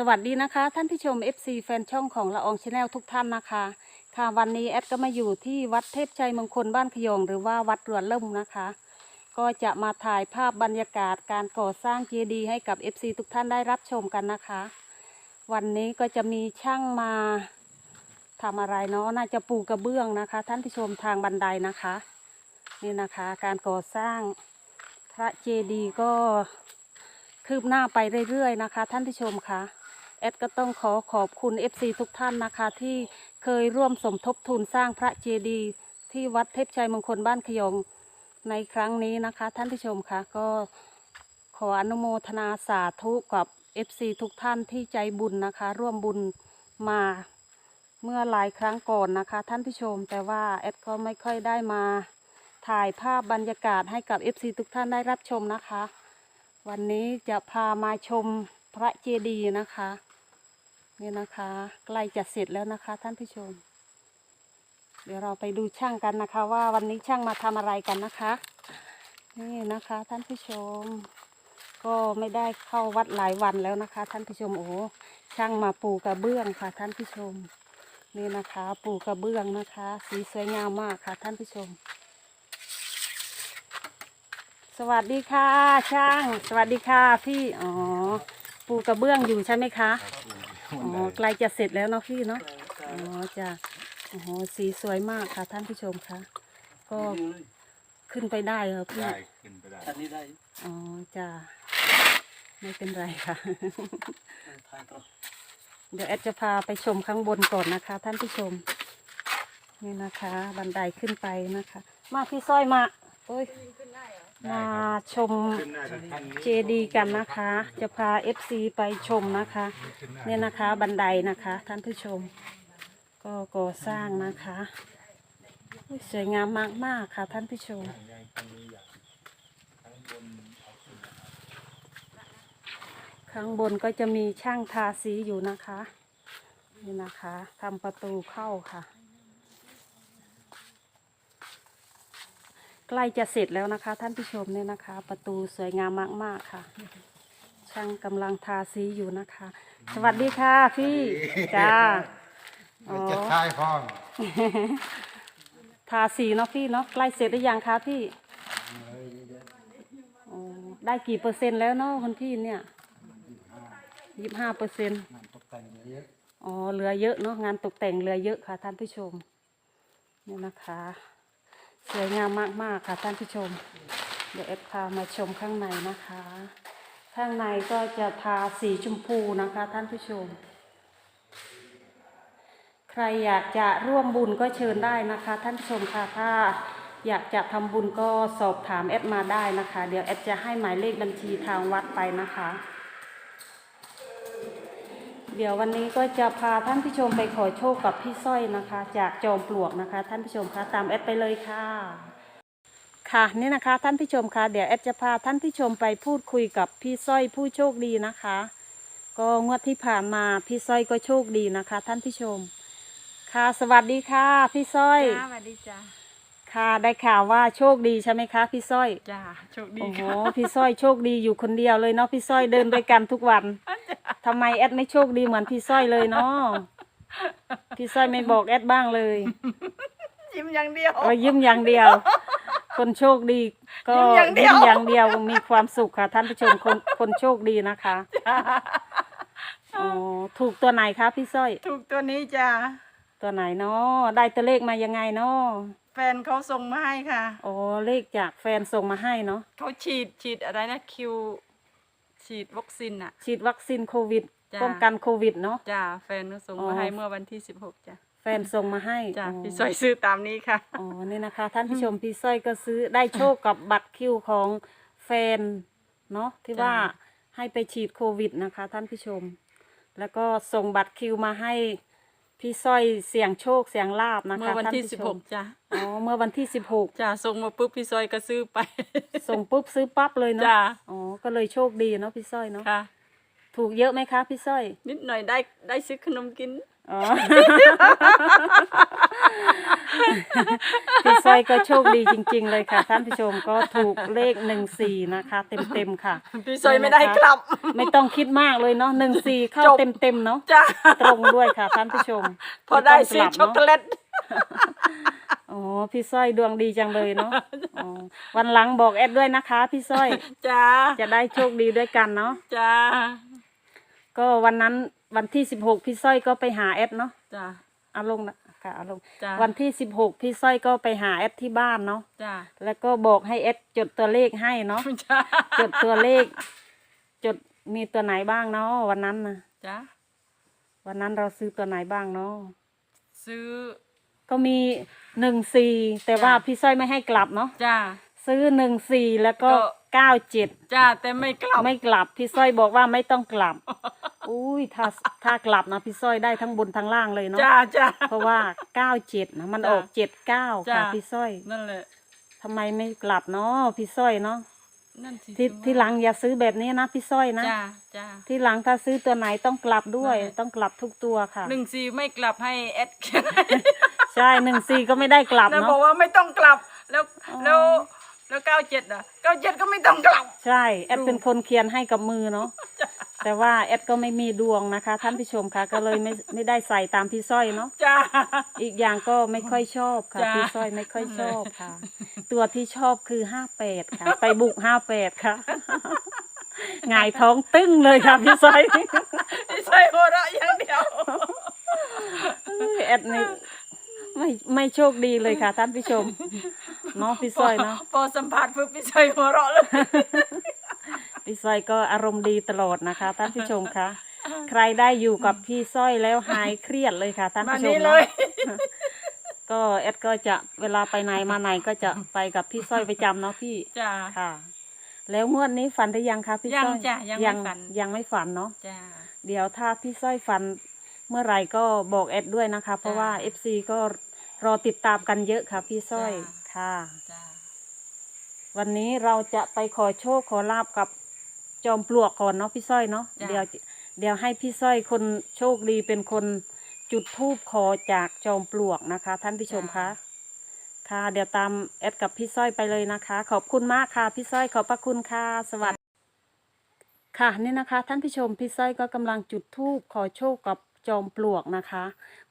สวัสดีนะคะ ท่านผู้ชม FC แฟนช่องของละอองชาแนลทุกท่านนะคะ ค่ะวันนี้แอดก็มาอยู่ที่วัดเทพชัยมงคลบ้านขยงหรือว่าวัดรวนเล่มนะคะ ก็จะมาถ่ายภาพบรรยากาศการก่อสร้างเจดีย์ให้กับ FC ทุกท่านได้รับชมกันนะคะ วันนี้ก็จะมีช่างมาทำอะไรเนาะน่าจะปูกระเบื้องนะคะ ท่านผู้ชมทางบันไดนะคะ นี่นะคะการก่อสร้างพระเจดีย์ก็คืบหน้าไปเรื่อยๆนะคะ ท่านผู้ชมคะ แอดก็ต้องขอขอบคุณ FC ทุกท่านนะคะ ที่เคยร่วมสมทบทุนสร้างพระเจดีย์ที่วัดเทพชัยมงคลบ้านขยงในครั้งนี้นะคะ ท่านผู้ชมคะก็ขออนุโมทนาสาธุกับ FC ทุกท่านที่ใจบุญนะคะ ร่วมบุญมาเมื่อหลายครั้งก่อนนะคะ ท่านผู้ชม แต่ว่าแอดก็ไม่ค่อยได้มาถ่ายภาพบรรยากาศให้กับ FC ทุกท่านได้รับชมนะคะ วันนี้จะพามาชมพระเจดีย์นะคะ นี่นะคะใกล้จะเสร็จแล้วนะคะ ท่านผู้ชม เดี๋ยวเราไปดูช่างกันนะคะ ว่าวันนี้ช่างมาทำอะไรกันนะคะ นี่นะคะ ท่านผู้ชม ก็ไม่ได้เข้าวัดหลายวันแล้วนะคะ ท่านผู้ชมโอ้ช่างมาปูกระเบื้องค่ะ ท่านผู้ชม นี่นะคะ ปูกระเบื้องนะคะ สีสวยงามมากค่ะ ท่านผู้ชม สวัสดีค่ะ ช่าง สวัสดีค่ะพี่อ๋อปูกระเบื้องอยู่ใช่ไหมคะ อ๋อใกล้จะเสร็จแล้วเนาะพี่เนาะอ๋อจะโอ้โหสีสวยมากค่ะท่านผู้ชมคะก็ขึ้นไปได้เหรอพี่ได้ขึ้นไปได้อันนี้ได้อ๋อจะไม่เป็นไรค่ะถ่ายต่อเดี๋ยวแอดจะพาไปชมข้างบนก่อนนะคะ ท่านผู้ชม นี่นะคะ บันไดขึ้นไปนะคะ มาพี่สร้อยมาโอ้ย มาชมขึ้นได้แต่ท่านนี้เจดีย์กันนะคะ จะพา FC ไปชมนะคะขึ้นได้เนี่ยนะคะบันไดนะคะ ท่านผู้ชม ก็ก่อสร้างนะคะอุ๊ยสวยงามมาก ๆ ค่ะท่านผู้ชมข้างบนก็จะมีช่างทาสีอยู่นะคะ นี่นะคะทำประตูเข้าค่ะ ใกล้จะเสร็จแล้วนะคะ ท่านผู้ชมเนี่ยนะคะ ประตูสวยงามมากๆค่ะ ช่างกำลังทาสีอยู่นะคะ สวัสดีค่ะพี่จ้าอ๋อจะท้ายห้องทาสีเนาะพี่เนาะใกล้เสร็จหรือยังคะพี่อ๋อได้กี่เปอร์เซ็นต์แล้วเนาะคุณพี่เนี่ยยี่ห้าเปอร์เซ็นต์งานตกแต่งเยอะอ๋อเหลือเยอะเนาะงานตกแต่งเหลือเยอะค่ะ ท่านผู้ชมเนี่ยนะคะ สวยงามมาก ๆ ค่ะท่านผู้ชม เดี๋ยวเอฟพามาชมข้างในนะคะ ข้างในก็จะทาสีชมพูนะคะท่านผู้ชม ใครอยากจะร่วมบุญก็เชิญได้นะคะ ท่านผู้ชมค่ะถ้าอยากจะทำบุญก็สอบถามแอดมาได้นะคะ เดี๋ยวแอดจะให้หมายเลขบัญชีทางวัดไปนะคะ เดี๋ยววันนี้ก็จะพาท่านผู้ชมไปขอโชคกับพี่สร้อยนะคะ จากจอมปลวกนะคะ ท่านผู้ชมคะตามแอดไปเลยค่ะ ค่ะนี่นะคะ ท่านผู้ชมคะเดี๋ยวแอดจะพาท่านผู้ชมไปพูดคุยกับพี่สร้อยผู้โชคดีนะคะ ก็งวดที่ผ่านมาพี่สร้อยก็โชคดีนะคะ ท่านผู้ชม ค่ะ สวัสดีค่ะ พี่สร้อย จ้าสวัสดีจ้า ค่ะได้ข่าวว่าโชคดีใช่ไหมคะพี่สร้อยจ้าโชคดีโอ้โหค่ะพี่สร้อยโชคดีอยู่คนเดียวเลยเนาะพี่สร้อยเดินด้วยกันทุกวันทำไมแอดไม่โชคดีเหมือนพี่สร้อยเลยเนาะพี่สร้อยไม่บอกแอดบ้างเลยยิ้มอย่างเดียวเออยิ้มอย่างเดียว คนโชคดีก็ยิ้มอย่างเดียวมอย่างเดียวมีความสุขค่ะ ท่านผู้ชมคนคนโชคดีนะคะอ๋อถูกตัวไหนคะพี่สร้อย ถูกตัวนี้จ้าตัวไหนเนาะได้ตัวเลขมายังไงเนาะแฟนเขาส่งมาให้ค่ะโอ้เลขจากแฟนส่งมาให้เนาะเขาฉีดฉีดอะไรนะคิว ฉีดวัคซีนอะฉีดวัคซีนโควิดจ้ะ ป้องกันโควิดเนาะ จ้าแฟนเขาส่งอ๋มาอ ให้เมื่อวันที่สิบหกจ้าแฟนส่งมาให้จ้าอ๋อ พี่สอยซื้อตามนี้ค่ะ อ๋อนี่นะคะ ท่านผู้ชมพี่สร้อยก็ซื้อได้โชคกับบัตรคิวของแฟนเนาะที่จ้ะ ว่าให้ไปฉีดโควิดนะคะ ท่านผู้ชม แล้วก็ส่งบัตรคิวมาให้ พี่สร้อยเสี่ยงโชคเสี่ยงลาบนะคะเมื่อวันที่ท่าสิบผู้ชหมกจ้าอ๋อเมื่อวันที่สิบหกจ้าส่งมาปุ๊บพี่สอยก็ซื้อไป ส่งปุ๊บซื้อปั๊บเลยเนาะจ้ะอ๋อก็เลยโชคดีเนาะพี่สร้อยเนาะค่ะ ถูกเยอะไหมคะพี่สร้อย นิดหน่อยได้ได้ซื้อขนมกินอ๋อ พี่สร้อยก็โชคดีจริง ๆ เลยค่ะ ท่านผู้ชมก็ถูกเลขหนึ่งสี่นะคะ เต็มๆค่ะ พี่ซอยไม่ได้กลับไม่ต้องคิดมากเลยเนาะหนึ่งสี่เข้าจบเต็มๆเนาะจ้าตรงด้วยค่ะท่านผู้ชมพอได้ม่ต้งซื้อกลับช็อกโกเนาะแลตอ๋อพี่สร้อยดวงดีจังเลยเนาะอ๋อวันหลังบอกแอดด้วยนะคะ พี่สร้อยจ้าจะได้โชคดีด้วยกันเนาะจ้าก็วันนั้นวันที่สิบหกพี่สร้อยก็ไปหาแอดเนาะจ้า เอาลงนะค่ะเอาลง จ้าวันที่สิบหกพี่สร้อยก็ไปหาแอดที่บ้านเนาะจ้าแล้วก็บอกให้แอดจดตัวเลขให้เนาะ จ้าจดตัวเลข จดมีตัวไหนบ้างเนาะวันนั้นนะจ้าวันนั้นเราซื้อตัวไหนบ้างเนาะซื้อ ก็มีหนึ่งสี่แต่ว่าจ้ะ พี่สร้อยไม่ให้กลับเนาะจ้า ซื้อหนึ่งสี่แล้วก็ก็ เก้าเจ็ดจ้าแต่ไม่กลับไม่กลับพี่สร้อยบอกว่าไม่ต้องกลับ อุ้ยถ้าถ้ากลับนะพี่สร้อยได้ทั้งบนทั้งล่างเลยเนาะจ้าจ้า เพราะว่าเก้าเจ็ดนะมันจ้ะออกเจ็ดเก้าจ้ะ ค่ะพี่สร้อยนั่นแหละ ทำไมไม่กลับเนาะพี่สร้อยเนาะนั่นสิที่ถึว่าที่หลังอย่าซื้อแบบนี้นะพี่สร้อยนะจ้าจ้า ที่หลังถ้าซื้อตัวไหนต้องกลับด้วย นั่นแหละ ต้องกลับทุกตัวค่ะ หนึ่งสี่ไม่กลับให้แอดเขียนให้ใช่หนึ่งสี่ก็ไม่ได้กลับนะบอเนาะ กว่าไม่ต้องกลับแล้วอ๋อ แล้วแล้วเก้าเจ็ดอะเก้าเจ็ดก็ไม่ต้องกลับ ใช่แอดดูเป็นคนเขียนให้กับมือเนาะ แต่ว่าแอดก็ไม่มีดวงนะคะ ท่านผู้ชมค่ะ ก็เลยไม่ไม่ได้ใส่ตามพี่สร้อยเนาะจ้า อีกอย่างก็ไม่ค่อยชอบค่ะ จ้ะ พี่สร้อยไม่ค่อยชอบค่ะ ตัวที่ชอบคือห้าแปดค่ะ ไปบุกห้าแปดค่ะหงายท้องตึ้งเลยค่ะพี่สร้อยไม่ใช่หัวเราะอย่างเดียวแอดนี่ไม่ไม่โชคดีเลยค่ะ ท่านผู้ชมเนาะพี่สร้อยเนาะ พอสัมผัสปุ๊บพี่ซอยหัวเราะเลย พี่สร้อยก็อารมณ์ดีตลอดนะคะท่านผู้ชมคะใครได้อยู่กับพี่สร้อยแล้วหายเครียดเลยค่ะท่านมาผู้ชมนี่เลเนาะยก็แอดก็จะเวลาไปไหนมาไหนก็จะไปกับพี่สร้อยประจำเนาะพี่จ้าค่ะ แล้วงวดนี้ฝันหรือยังคะพี่ยังสร้อยจ้ะยังไม่ฝันยังไม่ฝันเนาะจ้าเดี๋ยวถ้าพี่สร้อยฝันเมื่อไหร่ก็บอกแอดด้วยนะคะ เพราะว่า FC ก็รอติดตามกันเยอะค่ะ พี่สร้อยจ้ะค่ะจ้าวันนี้เราจะไปขอโชคขอลาบกับ จอมปลวกก่อนเนาะพี่สร้อยเนาะจ้ะ เดี๋ยวเดี๋ยวให้พี่สร้อยคนโชคดีเป็นคนจุดธูปขอจากจอมปลวกนะคะ ท่านผู้ชมคะค่ะ เดี๋ยวตามแอดกับพี่สร้อยไปเลยนะคะ ขอบคุณมากค่ะพี่สร้อยขอบพระคุณค่ะสวัสดีค่ะนี่นะคะ ท่านผู้ชมพี่สร้อยก็กำลังจุดธูปขอโชคกับจอมปลวกนะคะ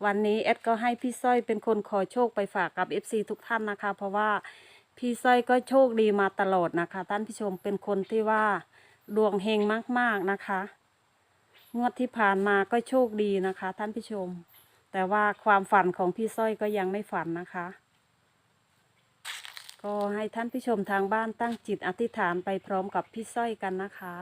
วันนี้แอดก็ให้พี่สร้อยเป็นคนขอโชคไปฝากกับ FC ทุกท่านนะคะ เพราะว่า พี่สร้อยก็โชคดีมาตลอดนะคะ ท่านผู้ชมเป็นคนที่ว่า ดวงเฮงมากๆนะคะ งวดที่ผ่านมาก็โชคดีนะคะ ท่านผู้ชม แต่ว่าความฝันของพี่สร้อยก็ยังไม่ฝันนะคะ ก็ให้ท่านผู้ชมทางบ้านตั้งจิตอธิษฐานไปพร้อมกับพี่สร้อยกันนะคะ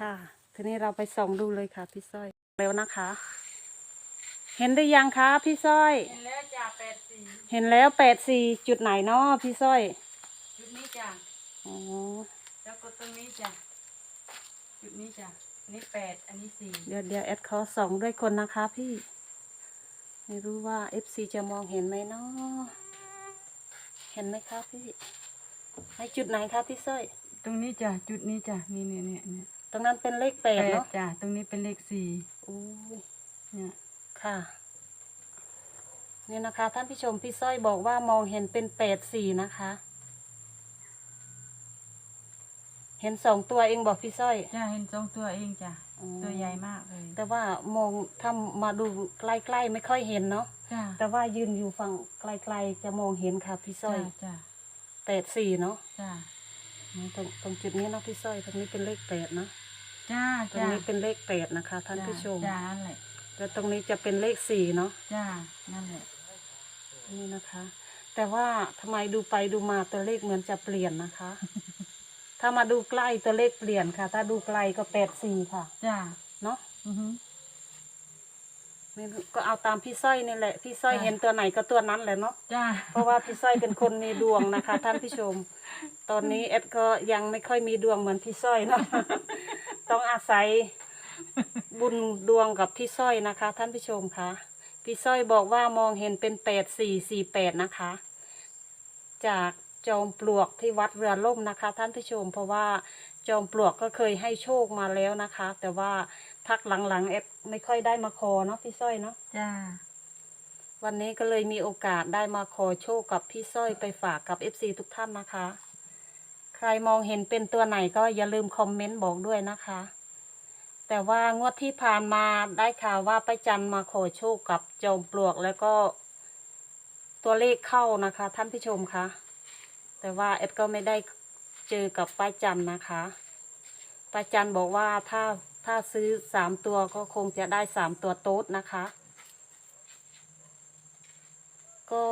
ค่ะ ทีนี้เราไปส่องดูเลยค่ะ พี่สร้อยเร็วนะคะ เห็นหรือยังคะพี่สร้อย เห็นแล้วจ้าแปดสี่เห็นแล้วแปดสี่จุดไหนเนาะพี่สร้อยจุดนี้จ้าอ๋อแล้วก็ตรงนี้จ้าจุดนี้จ้าอันนี้แปดอันนี้สี่เดี๋ยวเดี๋ยวแอดขอส่องด้วยคนนะคะพี่ ไม่รู้ว่าเอฟซีจะมองเห็นไหมเนาะเห็นไหมคะพี่ในจุดไหนคะพี่สร้อย ตรงนี้จ้าจุดนี้จ้านี่เนี่ยเนี่ยเนี่ย ตรงนั้นเป็นเลขแปแปดดเนาะจ้าตรงนี้เป็นเลขสี่อู้ยเนี่ยค่ะ เนี่ยนะคะ ท่านผู้ชมพี่สร้อยบอกว่ามองเห็นเป็นแปดสี่นะคะ เห็นสองตัวเองบอกพี่สร้อย จ้าเห็นสองตัวเองจ้าอืม ตัวใหญ่มากเลยแต่ว่ามองถ้ามาดูใกล้ๆไม่ค่อยเห็นเนาะจ้าแต่ว่ายืนอยู่ฝั่งไกลๆจะมองเห็นค่ะพี่สร้จ้าอยจ้าแปดสี่เนาะจ้าอืม ตรงตรงจุดนี้เนาะพี่สร้อยตรงนี้เป็นเลขแปดเนาะจ้าตรงจ้านี้เป็นเลขแปดนะคะ ท่านผู้ชม จ้านั่นแหละแล้วตรงนี้จะเป็นเลขสี่เนาะจ้านั่นแหละนี่นะคะ แต่ว่าทำไมดูไปดูมาตัวเลขเหมือนจะเปลี่ยนนะคะ ถ้ามาดูใกล้ตัวเลขเปลี่ยนค่ะ ถ้าดูไกลก็แปดสี่ค่ะ จ้าเนาะอือฮึ ไม่รู้ก็เอาตามพี่สร้อยนี่แหละ พี่สร้อยจ้ะ เห็นตัวไหนก็ตัวนั้นแหละเนาะ จ้า เพราะว่าพี่สร้อยเป็นคนมีดวงนะคะ ท่านผู้ชม ตอนนี้เอ็ดก็ยังไม่ค่อยมีดวงเหมือนพี่สร้อยเนาะ ต้องอาศัยบุญดวงกับพี่สร้อยนะคะ ท่านผู้ชมคะพี่สร้อยบอกว่ามองเห็นเป็นแปดสี่สี่แปดนะคะ จากจอมปลวกที่วัดเรือล่มนะคะ ท่านผู้ชม เพราะว่าจอมปลวกก็เคยให้โชคมาแล้วนะคะ แต่ว่า พักหลังๆเอ็ดไม่ค่อยได้มาขอเนาะพี่สร้อยเนาะจ้าวันนี้ก็เลยมีโอกาสได้มาขอโชคกับพี่สร้อยไปฝากกับ FC ทุกท่านนะคะ ใครมองเห็นเป็นตัวไหนก็อย่าลืมคอมเมนต์บอกด้วยนะคะ แต่ว่างวดที่ผ่านมาได้ข่าวว่าป้าจันมาขอโชคกับจอมปลวกแล้วก็ตัวเลขเข้านะคะ ท่านผู้ชมคะ แต่ว่าเอ็ดก็ไม่ได้เจอกับป้าจันนะคะป้าจันบอกว่าถ้า ถ้าซื้อสามตัวก็คงจะได้สามตัวโต๊ดนะคะ ก็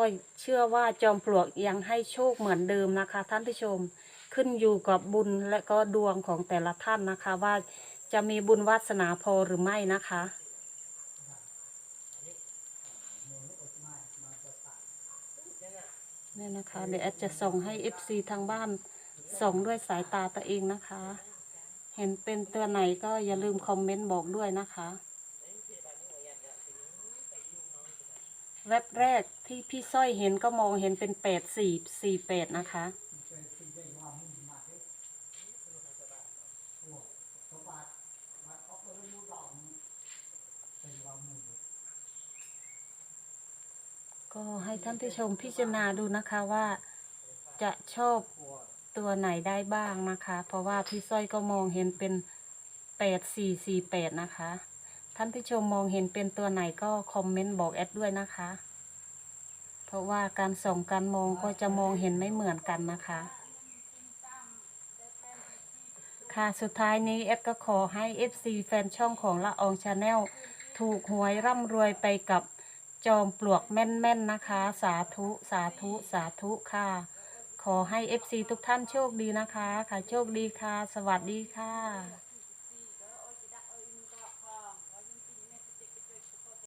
เชื่อว่าจอมปลวกยังให้โชคเหมือนเดิมนะคะ ท่านผู้ชมขึ้นอยู่กับบุญและก็ดวงของแต่ละท่านนะคะ ว่าจะมีบุญวาสนาพอหรือไม่นะคะนี่นะคะเดี๋ยวแอดจะส่งให้ FC ทางบ้านส่งด้วยสายตาตัวเองนะคะ เห็นเป็นตัวไหนก็อย่าลืมคอมเมนต์บอกด้วยนะคะ แวบแรกที่พี่สร้อยเห็นก็มองเห็นเป็นแปดสี่สี่แปดนะคะ ก็ให้ท่านผู้ชมพิจารณาดูนะคะว่าจะชอบ ตัวไหนได้บ้างนะคะ เพราะว่าพี่สร้อยก็มองเห็นเป็นแปดสี่สี่แปดนะคะ ท่านผู้ชมมองเห็นเป็นตัวไหนก็คอมเมนต์บอกแอดด้วยนะคะ เพราะว่าการส่องการมองก็จะมองเห็นไม่เหมือนกันนะคะ ค่ะสุดท้ายนี้แอดก็ขอให้ FC แฟนช่องของละอองชาแนลถูกหวยร่ำรวยไปกับจอมปลวกแม่นๆนะคะ สาธุ สาธุ สาธุค่ะ ขอให้ FC ทุกท่านโชคดีนะคะค่ะโชคดีค่ะ สวัสดีค่ะ